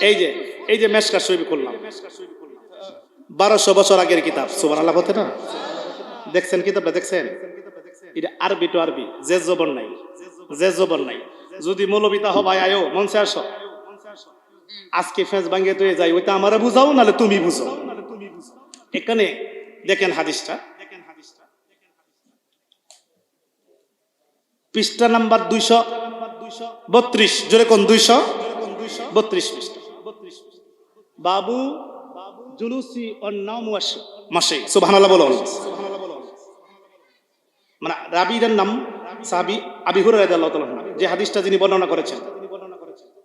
এই যে এই যে মেশকা শরীফ করলাম বারোশো বছর আগের কিতাব। সুবার আল্লাহ হতে না? দেখছেন কিতাবটা? দেখছেন? এটা আরবি টু আরবি। যে জবর নাই। যে জবর নাই। যদি মৌলবিতা হবাই আয়ো মনসে আসো। আজকে ফেঁস ভাঙ্গে তুই যাই, ওইটা আমারে বুঝাও, নালে তুমি বুঝো। এখানে দেখেন হাদিসটা। পৃষ্ঠা নাম্বার দুইশো বত্রিশ। জোরে কোন দুইশো? বত্রিশ পৃষ্ঠা। বাবু জুলুসি অন্নাম মাসে সুবহানাল্লাহ বলো মানে রাবিদের নাম সাহাবি আবি হুরায়রা রাদিয়াল্লাহু তাআলা আনহু, যে হাদিসটা যিনি বর্ণনা করেছেন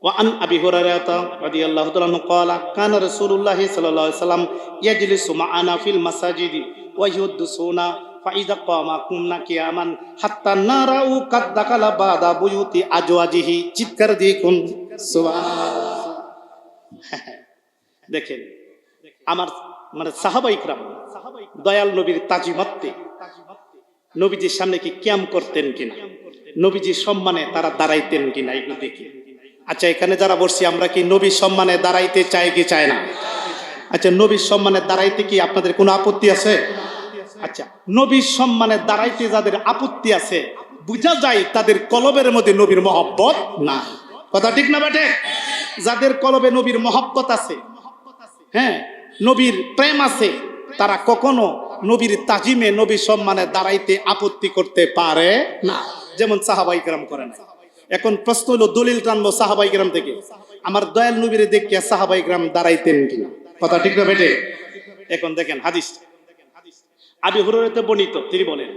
وعن أبي هريرة رضي الله تعالى عنه قال كان رسول الله صلى الله عليه وسلم يجلس معنا في المساجد ويحدثون فإذا قام قمنا قياما حتى نرى قد دخل بعد بيوت أزواجه চিৎকার দিয়ে কোন দেখেন, আমার মানে সাহাবা ইকরাম, দয়াল নবীর তাজিমাত্তে নবীজির সামনে কি ক্যাম করতেন কিনা? নবীজির সম্মানে তারা দাঁড়াইতেন কিনা এগুলো দেখি। আচ্ছা এখানে যারা বসছি, আমরা কি নবীর সম্মানে দাঁড়াইতে চাই কি চায় না? আচ্ছা নবীর সম্মানে দাঁড়াইতে কি আপনাদের কোনো আপত্তি আছে? আচ্ছা নবীর সম্মানে দাঁড়াইতে যাদের আপত্তি আছে, বুঝা যায় তাদের কলবের মধ্যে নবীর মহব্বত না কথা ঠিক না বেটে যাদের কলবে নবীর মহব্বত আছে হ্যাঁ নবীর প্রেম আছে, তারা কখনো নবীর তাজিমে নবীর সম্মানে দাঁড়াইতে আপত্তি করতে পারে না। যেমন সাহাবাই গ্রাম করে না এখন প্রশ্ন হলো, দলিল টানবো সাহাবাই গ্রাম থেকে। আমার দয়াল নবীরে দেখিয়া সাহাবাই গ্রাম দাঁড়াইতেন কিনা? কথা ঠিক না বেটে এখন দেখেন হাদিস আবি হুরতে বর্ণিত, তিনি বলেন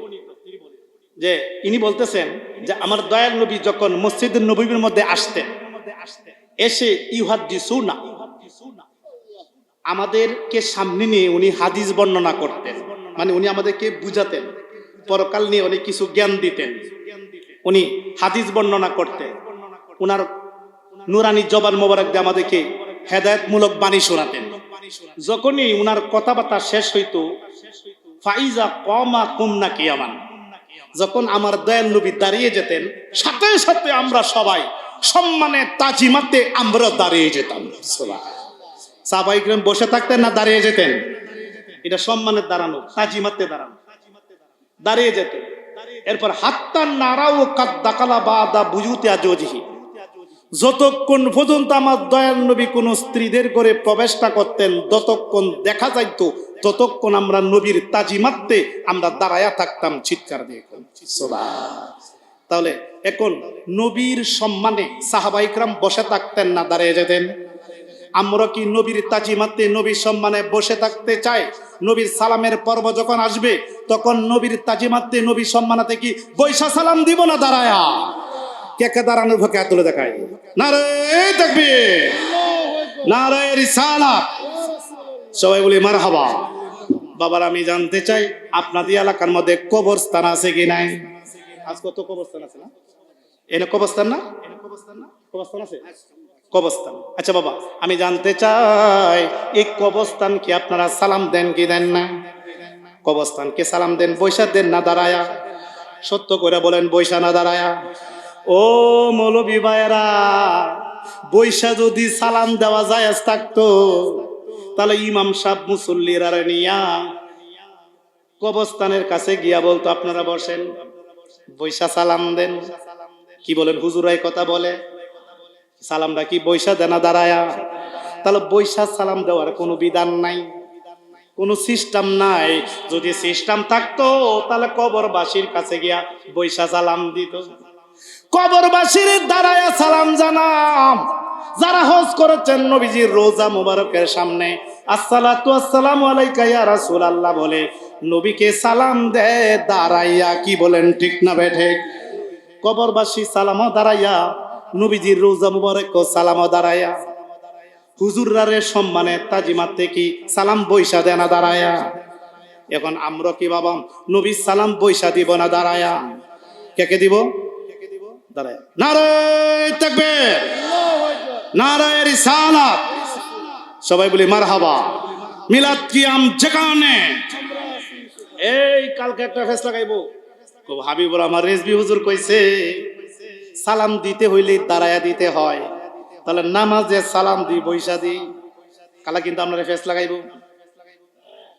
যে, ইনি বলতেছেন যে, আমার দয়াল নবী যখন মসজিদের নবীর মধ্যে আসতেন এসে ইউহাদ্দিসু না আমাদেরকে সামনে নিয়ে উনি হাদিস বর্ণনা করতেন। মানে উনি আমাদেরকে বুঝাতেন, পরকাল নিয়ে অনেক কিছু জ্ঞান দিতেন। উনি হাদিস বর্ণনা করতেন। উনার নুরানি জবান মোবারক দিয়ে আমাদেরকে হেদায়তমূলক বাণী শোনাতেন। যখনই উনার কথাবার্তা শেষ হইতো, ফাইজা কমা কুমনা কিয়ামান, যখন আমার দয়াল নবী দাঁড়িয়ে যেতেন, সাথে সাথে আমরা সবাই সম্মানে তাজিমাতে আমরা দাঁড়িয়ে যেতাম সাহবাইকরাম বসে থাকতেন না, দাঁড়িয়ে যেতেন? এটা সম্মানের দাঁড়ানো, তাজিমাতে দাঁড়ানো। দাঁড়িয়ে যেতেন। এরপর, হাত্তা নারাও কাদ্দাকালা বাদা বুঝুতে আজজিহি যতক্ষণ পর্যন্ত আমার দয়াল নবী কোন স্ত্রীদের করে প্রবেশটা করতেন, যতক্ষণ দেখা যাইত, ততক্ষণ আমরা নবীর তাজিমাতে আমরা দাঁড়ায়া থাকতাম, চিৎকার দিয়ে তাহলে এখন নবীর সম্মানে সাহাবাইকরাম বসে থাকতেন না, দাঁড়িয়ে যেতেন। আমরা কি নবীর তাজি তাজিমাতে নবীর সম্মানে বসে থাকতে চাই? নবীর সালামের পর্ব যখন আসবে, তখন নবীর তাজি তাজিমাতে নবীর সম্মানাতে কি বৈশা সালাম দিব না, দাঁড়ায়া? কে কে দাঁড়ানোর ভোকে তুলে দেখায় না রে দেখবি না সবাই বলি মার হাবা বাবার, আমি জানতে চাই, আপনাদের এলাকার মধ্যে কবরস্থান আছে কি নাই? আজ কত কবরস্থান আছে না? এনে কবস্থান না? কবস্থান আছে? কবরস্থান। আচ্ছা বাবা, আমি জানতে চাই, এই কবস্থান কি আপনারা সালাম দেন কি দেন না? কবরস্থানকে সালাম দেন? বৈশা দেন না দাঁড়ায়া? সত্য করে বলেন বৈশা না দাঁড়ায়া? ও মৌলবী ভাইয়েরা বৈশা যদি সালাম দেওয়া যায় থাকতো, তাহলে ইমাম সাহ মুসল্লিরা নিয়া কবস্থানের কাছে গিয়া বলতো, আপনারা বসেন। বৈশা সালাম দেন। কি বলেন? হুজুরাই কথা বলে। সালামটা কি বৈশা দেনা দাঁড়ায়া? তাহলে বৈশা সালাম দেওয়ার কোনো বিধান নাই। কোনো সিস্টেম নাই। যদি সিস্টেম থাকতো, তাহলে কবরবাসীর কাছে গিয়া বৈশা সালাম দিত। কবরবাসীর দাঁড়ায়া সালাম জানাম। যারা হজ করেছেন নবীজির রোজা মুবারকের সামনে, আসসালাতু আসসালামু আলাইকা ইয়া রাসূলুল্লাহ বলে, নবীকে সালাম দে, দাঁড়াইয়া কি বলেন ঠিক না বেঠে কবরবাসী সালামও দাঁড়াইয়া, নবীজির রোজা মুবারক সালামও দাঁড়াইয়া। হুজুরারে সম্মানে তাজিমাতে কি সালাম বৈশা দেয় না দাঁড়ায়া এখন আমরা কি বাবা নবীর সালাম বৈশা দিব না দাঁড়ায়া কে কে দিব? সবাই বলি মারহাবা। মিলাদ কিয়াম যেখানে। এই কালকে একটা ফেস লাগাইবো। হাবিবুর আমার রেজবি হুজুর কইছে, সালাম দিতে হইলে দাঁড়ায়া দিতে হয়। তাহলে নামাজে সালাম দি বৈশা দি কালা কিন্তু আপনারা ফেস লাগাইব।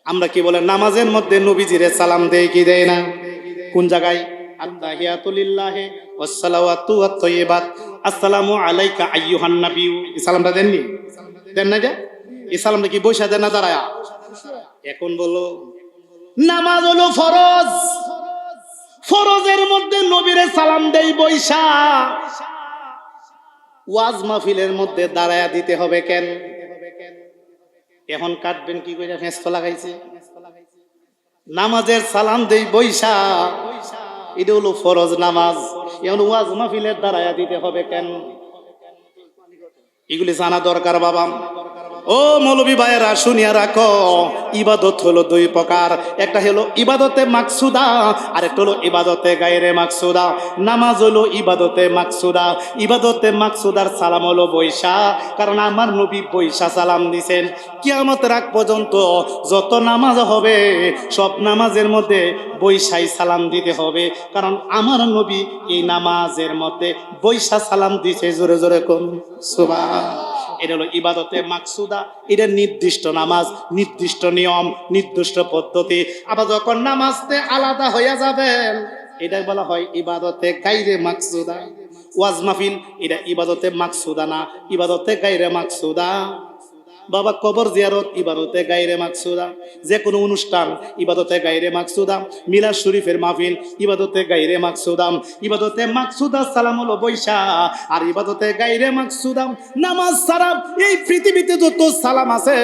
আমরা কি বলে, নামাজের মধ্যে নবীজিরে সালাম দেয় কি দেয় না? কোন জায়গায়? দেন না দেন না এখন বলো, নামাজ হলো ফরজ। ফরজের মধ্যে নবীরে সালাম দেই বৈশা। ওয়াজ মাহফিলের মধ্যে দাঁড়ায়া দিতে হবে কেন? এখন কাটবেন কি করে ফেঁস লাগাইছে? নামাজের সালাম দেই বৈশা। এটা হলো ফরজ নামাজ। এখন ওয়াজ মাহফিলের দাঁড়ায়া দিতে হবে কেন? এগুলি জানা দরকার বাবা। ও মৌলবী ভাইয়েরা, শুনিয়া রাখো, ইবাদত হলো দুই প্রকার। একটা হলো ইবাদতে মাকসুদা আর একটা হলো ইবাদতে গায়রে মাকসুদা। নামাজ হলো ইবাদতে মাকসুদা। ইবাদতে মাকসুদার সালাম হলো বৈশা কারণ আমার নবী বৈশা সালাম দিছেন। কিয়ামত রাখ পর্যন্ত যত নামাজ হবে, সব নামাজের মধ্যে বৈশাই সালাম দিতে হবে। কারণ আমার নবী এই নামাজের মধ্যে বৈশা সালাম দিছে, জোরে জোরে কোন। সুবাহ এটা হলো ইবাদতে মাকসুদা, এটা নির্দিষ্ট নামাজ, নির্দিষ্ট নিয়ম, নির্দিষ্ট পদ্ধতি। আবার যখন নামাজতে আলাদা হইয়া যাবেন, এটা বলা হয় ইবাদতে গাইরে মাকসুদা। ওয়াজ মাহফিল, এটা ইবাদতে মাকসুদা না ইবাদতে গাইরে মাকসুদা। বাবা কবর জিয়ারত, ইবাদতে গাইরে মাকসুদা। যে কোনো অনুষ্ঠান, ইবাদতে গাইরে মাকসুদা। মিলাদ শরীফের মাহফিল, ইবাদতে গাইরে মাকসুদাম ইবাদতে মাকসুদা সালাম হলো বৈশা আর ইবাদতে গাইরে মাকসুদাম নামাজ সালাম এই পৃথিবীতে যত সালাম আছে,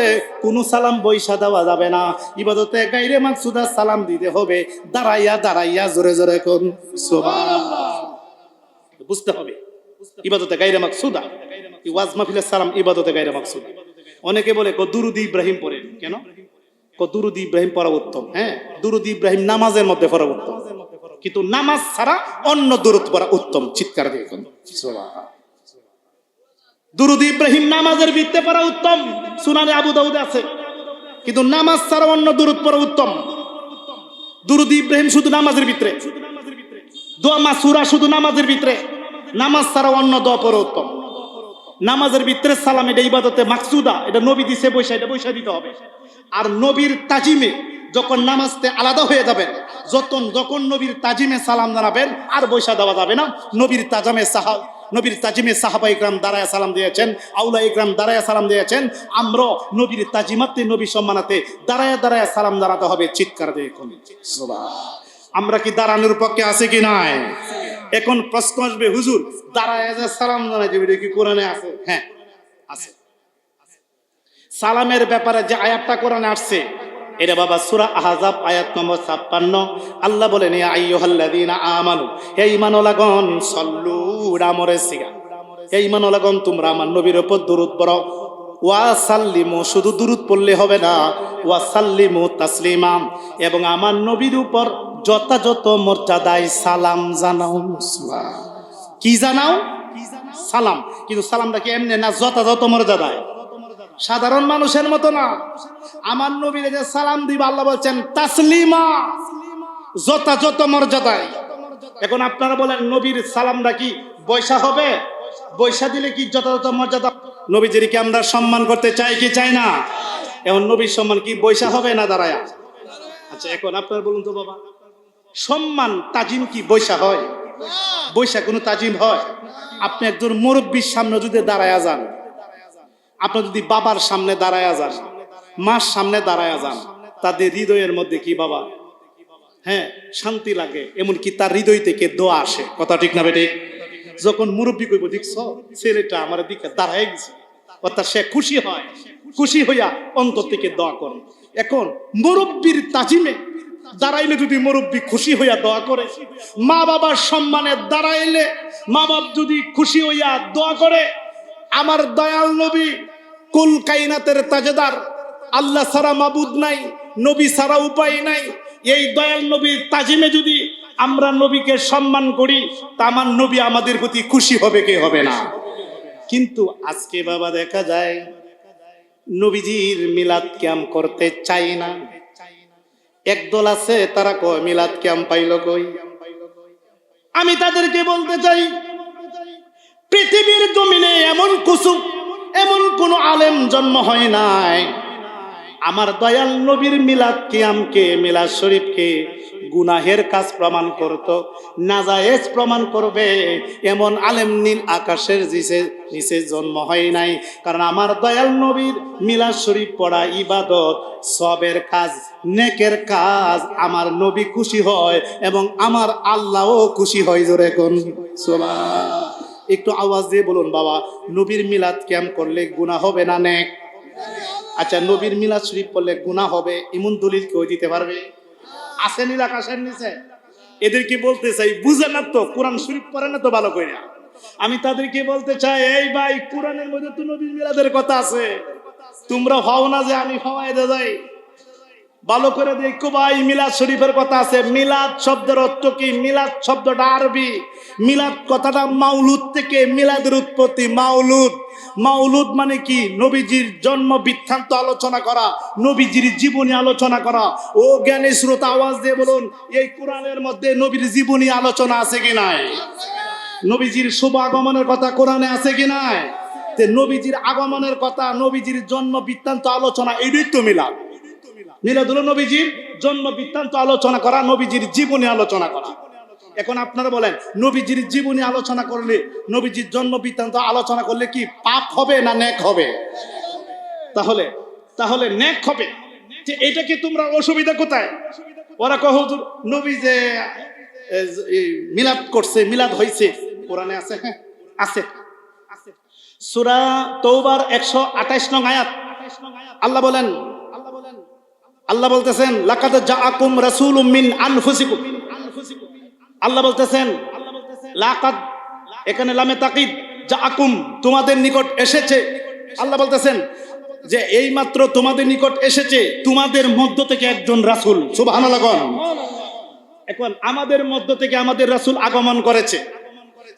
কোনো সালাম বৈশা দেওয়া যাবে না। ইবাদতে গাইরে মাকসুদা সালাম দিতে হবে, দাঁড়াইয়া দাঁড়াইয়া জোরে জোরে কোন বুঝতে হবে, ইবাদতে গাইরে মাকসুদা। ওয়াজ মাহফিলের সালাম, ইবাদতে গাইরে মাকসুদা। অনেকে বলে ক দুরুদ ইব্রাহিম পড়ে। কেন? ক দুরুদ ইব্রাহিম পড়া উত্তম। হ্যাঁ? দুরুদ ইব্রাহিম নামাজের মধ্যে পড়া উত্তম। কিন্তু নামাজ ছাড়া অন্য দুরুদ পড়া উত্তম। চিৎকার দিয়ে দুরুদ ইব্রাহিম নামাজের ভিত্তে পড়া উত্তম। সুনানে আবু দাউদ আছে। কিন্তু নামাজ ছাড়া অন্য দুরুদ পড়া উত্তম। দুরুদ ইব্রাহিম শুধু নামাজের ভিতরে। দোয়া মাসুরা শুধু নামাজের ভিতরে। নামাজ ছাড়া অন্য দোয়া পড়া উত্তম। নামাজের ভিতরে সালাম, এটা ইবাদতে মাকসুদা, এটা নবী দিছে বৈশা, এটা বৈশা দিতে হবে। আর নবীর তাজিমে যখন নামাজতে আলাদা হয়ে যাবেন যখন যখন নবীর তাজিমে সালাম জানাবেন, আর বৈশা দেওয়া যাবে না। নবীর তাজামে সাহা নবীর তাজিমে সাহাবা ইকরাম দাঁড়ায় সালাম দিয়েছেন আউলা ইকরাম দাঁড়ায় সালাম দিয়েছেন। আমরা নবীর তাজিমাতে, নবী সম্মানাতে দাঁড়ায় দাঁড়ায় সালাম দাঁড়াতে হবে, চিৎকার দিয়ে কোন আমরা কি দাঁড়ানোর পক্ষে আছে কি নাই? এখন প্রশ্ন আসবে, হুজুর, দাঁড়ায় সালাম জানাই দেবে কি কোরআনে আছে? হ্যাঁ আছে। সালামের ব্যাপারে যে আয়াতটা কোরআনে আসছে, এটা বাবা সুরা আহাজাব আয়াত নম্বর ছাপ্পান্ন। আল্লাহ বলেন, ইয়া আইয়ুহাল্লাযীনা আমানু, হে ঈমানওয়ালাগণ, সল্লু রামরে সিগা। হে ঈমানওয়ালাগণ, তোমরা আমার নবীর উপর দরুদ পড়ো। ওয়া সাল্লিমু, শুধু দুরুদ পড়লে হবে না, ওয়া সাল্লিমু তাসলিমা। এবং আমার নবীর উপর যথাযথ মর্যাদায় সালাম জানাও কি জানাও? সালাম। কিন্তু সালামটা কি এমনি না যথাযথ মর্যাদায়? সাধারণ মানুষের মতো না। আমার নবীর যে সালাম দিবা, আল্লাহ বলছেন, তাসলিমা। যথাযথ মর্যাদায়। এখন আপনারা বলেন, নবীর সালামটা কি বৈশা হবে? বৈশা দিলে কি যথাযথ মর্যাদা? নবীজিকে আমরা সম্মান করতে চাই কি চাই না? এখন নবীর সম্মান কি বৈশা হবে না দাঁড়ায়? আচ্ছা এখন আপনারা বলুন তো বাবা। সম্মান তাজিম কি বৈশা হয়? বৈশা কোনো তাজিম হয়? আপনি একজন মুরব্বীর সামনে যদি দাঁড়ায়া যান আপনার যদি বাবার সামনে দাঁড়ায়া যান, মার সামনে দাঁড়ায়া যান, তাদের হৃদয়ের মধ্যে কি বাবা? হ্যাঁ শান্তি লাগে, এমনকি তার হৃদয় থেকে দোয়া আসে। কথা ঠিক না বেটে যখন মুরব্বী কইব, দেখছ, ছেলেটা আমার দিকে দাঁড়ায় গেছে। অর্থাৎ সে খুশি হয়, খুশি হইয়া অন্তর থেকে দোয়া করে। এখন মুরব্বীর তাজিমে দাঁড়াইলে যদি মুরব্বী খুশি হইয়া দোয়া করে, মা বাবার সম্মানে দাঁড়াইলে মা বাপ যদি খুশি হইয়া দোয়া করে, আমার দয়াল নবী কুল কাইনাতের তাজেদার, আল্লাহ সারা মাবুদ নাই, নবী সারা উপায় নাই, এই দয়াল নবীর তাজিমে যদি আমরা নবীকে সম্মান করি, তা আমার নবী আমাদের প্রতি খুশি হবে কে হবে না? কিন্তু আজকে বাবা দেখা যায়, নবীজির মিলাদ ক্যাম্প করতে চাই না। একদল আছে, তারা কয়, মিলাদ ক্যাম্প পাইল কই? আমি তাদেরকে বলতে চাই, পৃথিবীর জমিনে এমন কুসুম, এমন কোন আলেম জন্ম হয় নাই। আমার দয়াল নবীর মিলাদ কিয়ামকে, মিলাদ শরীফকে গুনাহের কাজ প্রমাণ করত, নাজায়েজ প্রমাণ করবে। এমন আলেম নীল আকাশের নিচে নিচে জন্ম হয় নাই। কারণ আমার দয়াল নবীর মিলা শরীফ পড়া ইবাদত, সবের কাজ, নেকের কাজ আমার নবী খুশি হয় এবং আমার আল্লাহও খুশি হয় জোরে কোন? একটু আওয়াজ দিয়ে বলুন বাবা, নবীর মিলাদ ক্যাম্প করলে গুনাহ হবে না নেক? আচ্ছা নবীর মিলাদ শরীফ পড়লে গুনাহ হবে, এমন দলিল কেউ দিতে পারবে? আছে নীল আকাশের নিচে। এদেরকে বলতে চাই বুঝে না তো, কোরআন শরীফ পড়ে না তো ভালো করে? আমি তাদেরকে বলতে চাই, এই ভাই, কোরআনের মধ্যে তো নবীর মিলাদের কথা আছে। তোমরা ভাও না যে আমি হওয়াই দে যাই। ভালো করে দেখো ভাই, মিলাদ শরীফের কথা আছে। মিলাদ শব্দের অর্থ কি? মিলাদ শব্দটা আরবি। মিলাদ কথাটা মাউলুদ থেকে মিলাদের উৎপত্তি, মাউলুদ। মাউলুদ মানে কি? নবীজির জন্ম বৃত্তান্ত আলোচনা করা, নবীজির জীবনী আলোচনা করা। ও জ্ঞানী শ্রোতা, আওয়াজ দিয়ে বলুন, এই কোরআনের মধ্যে নবীর জীবনী আলোচনা আছে কি নাই? নবীজির শুভ আগমনের কথা কোরআনে আছে কি নাই? যে নবীজির আগমনের কথা, নবীজির জন্ম বৃত্তান্ত আলোচনা, এটাই তো মিলাদ। মিলাদ হলো নবীজির জন্ম বৃত্তান্ত আলোচনা করা, নবীজির জীবনী আলোচনা করা। এখন আপনারা বলেন, নবীজির জীবনী আলোচনা করলে, নবীজির জন্ম বৃত্তান্ত আলোচনা করলে কি পাপ হবে না নেক হবে? তাহলে তাহলে নেক হবে। যে এটা কি তোমরা অসুবিধা কোথায়? ওরা কহ নবী যে মিলাদ করছে, মিলাদ হয়েছে কোরআনে আছে হ্যাঁ আছে। সুরা তৌবার একশো আঠাইশ নং আয়াত। আল্লাহ বলেন আল্লাহ বলেন, আল্লাহ বলতেছেন, লাকাদ জাআকুম রাসূলুম মিন আনফুসিকুম। আল্লাহ বলতেছেন এখানে লামে তাকিদ, জাআকুম, তোমাদের নিকট এসেছে। আল্লাহ বলতেছেন, যে এই মাত্র তোমাদের নিকট এসেছে, তোমাদের মধ্য থেকে একজন রাসূল। কোন। এখন আমাদের মধ্য থেকে আমাদের রাসূল আগমন করেছে।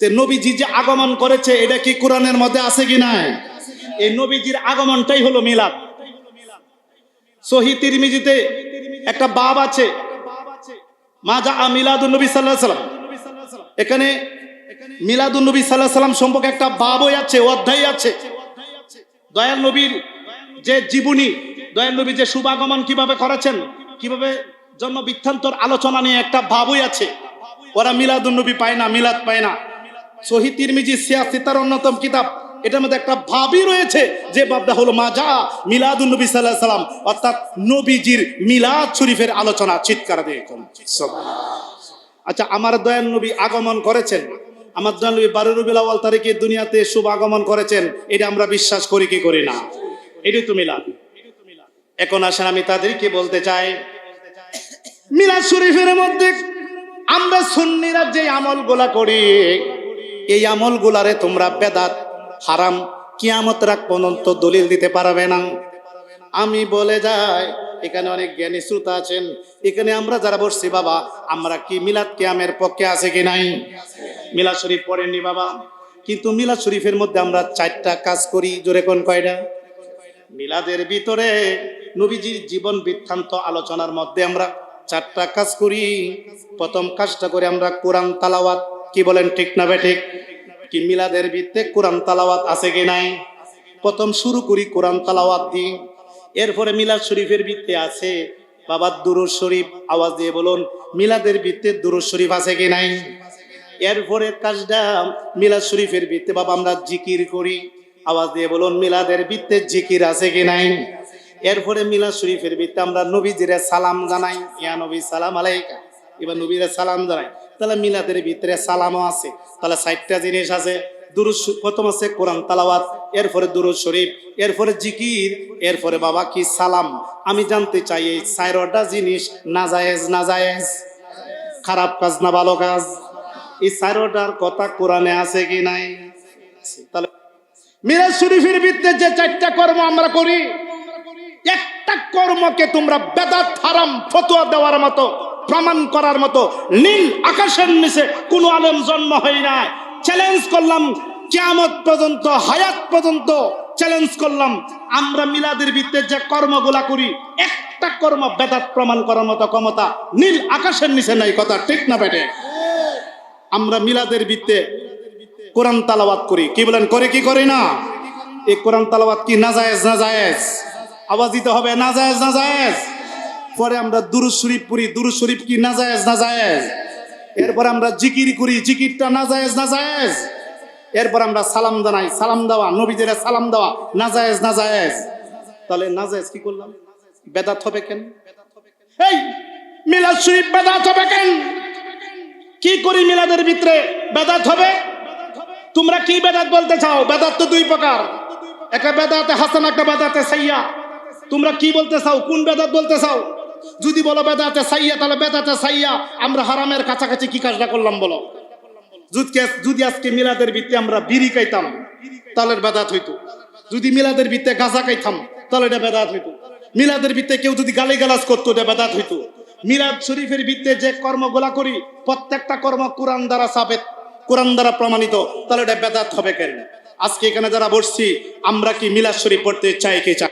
যে নবীজি যে আগমন করেছে, এটা কি কোরআনের মধ্যে আছে কি নাই? এই নবীজির আগমনটাই হলো মিলাদ। সহি তিরমিজিতে একটা বাব আছে মাজা মিলাদুন নবী সাল্লাহ সাল্লাম। এখানে মিলাদুন নবী সাল্লাহ সাল্লাম সম্পর্কে একটা বাবই আছে, অধ্যায় আছে। দয়াল নবীর যে জীবনী, দয়াল নবী যে শুভাগমন কীভাবে করেছেন, কীভাবে জন্ম বৃত্তান্তর আলোচনা নিয়ে একটা ভাবই আছে। ওরা মিলাদুন নবী পায় না, মিলাদ পায় না। শহীদ তিরমিজি সিয়া তার অন্যতম কিতাব। এটার মধ্যে একটা ভাবই রয়েছে যে বাবটা হলো মাজা মিলাদুন নবী সাল্লাহ সাল্লাম, অর্থাৎ নবীজির মিলাদ শরীফের আলোচনা, চিৎকার দিয়ে আচ্ছা আমার দয়াল নবী আগমন করেছেন? আমার দয়াল নবী বারো আওয়াল তারিখে দুনিয়াতে শুভ আগমন করেছেন, এটা আমরা বিশ্বাস করি কি করি না? এটাই তো মিলাদ। এখন আসেন, আমি তাদেরকে বলতে চাই, মিলাদ শরীফের মধ্যে আমরা সুন্নিরা যে আমলগুলা করি, এই আমলগুলারে তোমরা বেদাত হারাম কিয়ামত রাখ পর্যন্ত দলিল দিতে পারবে না। আমি বলে যাই, এখানে অনেক জ্ঞানী শ্রোতা আছেন। এখানে আমরা যারা বসছি, বাবা, আমরা কি মিলাদ কিয়ামের পক্ষে আছে কি নাই? মিলাদ শরীফ পড়েননি, বাবা। কিন্তু মিলাদ শরীফের মধ্যে আমরা চারটা কাজ করি, জোরে কোন কয়টা? মিলাদের ভিতরে নবীজির জীবন বৃত্তান্ত আলোচনার মধ্যে আমরা চারটা কাজ করি। প্রথম কাজটা করে আমরা কোরআন তালাওয়াত, কি বলেন ঠিক না বে ঠিক? কি মিলাদের ভিত্তে কোরআন তালাওয়াত আছে কি নাই? প্রথম শুরু করি কোরআন তালাওয়াত দিই এরপরে মিলাদ শরীফের ভিত্তে আছে। বাবা দুরুজ শরীফ, আওয়াজ দিয়ে বলুন, মিলাদের ভিত্তে দুরুজ শরীফ আছে কি নাই? এরপরে কাজটা মিলাদ শরীফের ভিত্তে বাবা আমরা জিকির করি। আওয়াজ দিয়ে বলুন, মিলাদের ভিত্তে জিকির আছে কি নাই? এরপরে মিলাদ শরীফের ভিত্তে আমরা নবীজিরে সালাম জানাই। ইয়া নবী, সালাম আলাইকা। এবার নবীরে সালাম জানাই। তাহলে মিলাদের ভিতরে সালামও আছে। তাহলে ষাটটা জিনিস আছে। দুরুজ প্রথম আছে কোরআন তালাওয়াত, এরপরে দুরুজ শরীফ, এরপরে জিকির, এরপরে বাবা কি সালাম। আমি জানতে চাই এই চারটা জিনিস নাজায়েজ নাজায়েজ? খারাপ কাজ না ভালো কাজ? এই চারটার কথা কোরআনে আছে কি নাই? তাহলে মিরাজ শরীফের ভিত্তিতে যে চারটা কর্ম আমরা করি, একটা কর্মকে তোমরা বেদাত, হারাম, ফতোয়া দেওয়ার মতো প্রমাণ করার মতো নীল আকাশের নিচে কোনো আলেম জন্ম হয় না চ্যালেঞ্জ করলাম, কিয়ামত পর্যন্ত, হায়াত পর্যন্ত চ্যালেঞ্জ করলাম। আমরা মিলাদের ভিত্তে যে কর্মগুলা করি, একটা কর্ম বেদাত প্রমাণ করার মতো ক্ষমতা নীল আকাশের নিচে নাই, কথা ঠিক না বেটে? আমরা মিলাদের ভিত্তে কোরআন তালাবাত করি। কি বলেন, করে কি করি না? এই কোরআন তালাবাত কি না জায়েজ না জায়েজ আওয়াজ দিতে হবে না জায়েজ না জায়েজ পরে আমরা দুরুদ শরীফ পড়ি। দুরুদ শরীফ কি না জায়েজ এরপর আমরা জিকির করি, জিকিরটা না জায়েজ না জায়েজ? এরপর আমরা সালাম জানাই, সালাম দেওয়া, নবীদের সালাম দেওয়া, না জায়েজ, না তাহলে না জায়েজ কি করলাম? বেদাত হবে কেন? এই মিলাদ শরীফ বেদাত হবে কেন? কি করি মিলাদের ভিতরে? বেদাত হবে? তোমরা কি বেদাত বলতে চাও? বেদাত তো দুই প্রকার। একটা বেদাতে হাসান, একটা বেদাতে সাইয়া তোমরা কি বলতে চাও? কোন বেদাত বলতে চাও? যদি বলো বেদাতে সাইয়া, তাহলে বেদাতে সাইয়া। আমরা হারামের কাছাকাছি কি কাজটা করলাম বলো? যদি আজকে মিলাদের ভিত্তে আমরা বিড়ি খাইতাম, তাহলে বেদাত হইতো। যদি মিলাদের ভিত্তে গাঁজা খাইতাম, তাহলে এটা বেদাত হইতো। মিলাদের ভিত্তে কেউ যদি গালি গালাজ করতো, এটা বেদাত হইতো। মিলাদ শরীফের ভিত্তে যে কর্মগুলা করি, প্রত্যেকটা কর্ম কোরআন দ্বারা সাবেত, কোরআন দ্বারা প্রমাণিত, তাহলে এটা বেদাত হবে কেন? আজকে এখানে যারা বসছি, আমরা কি মিলাদ শরীফ পড়তে চাই কে চাই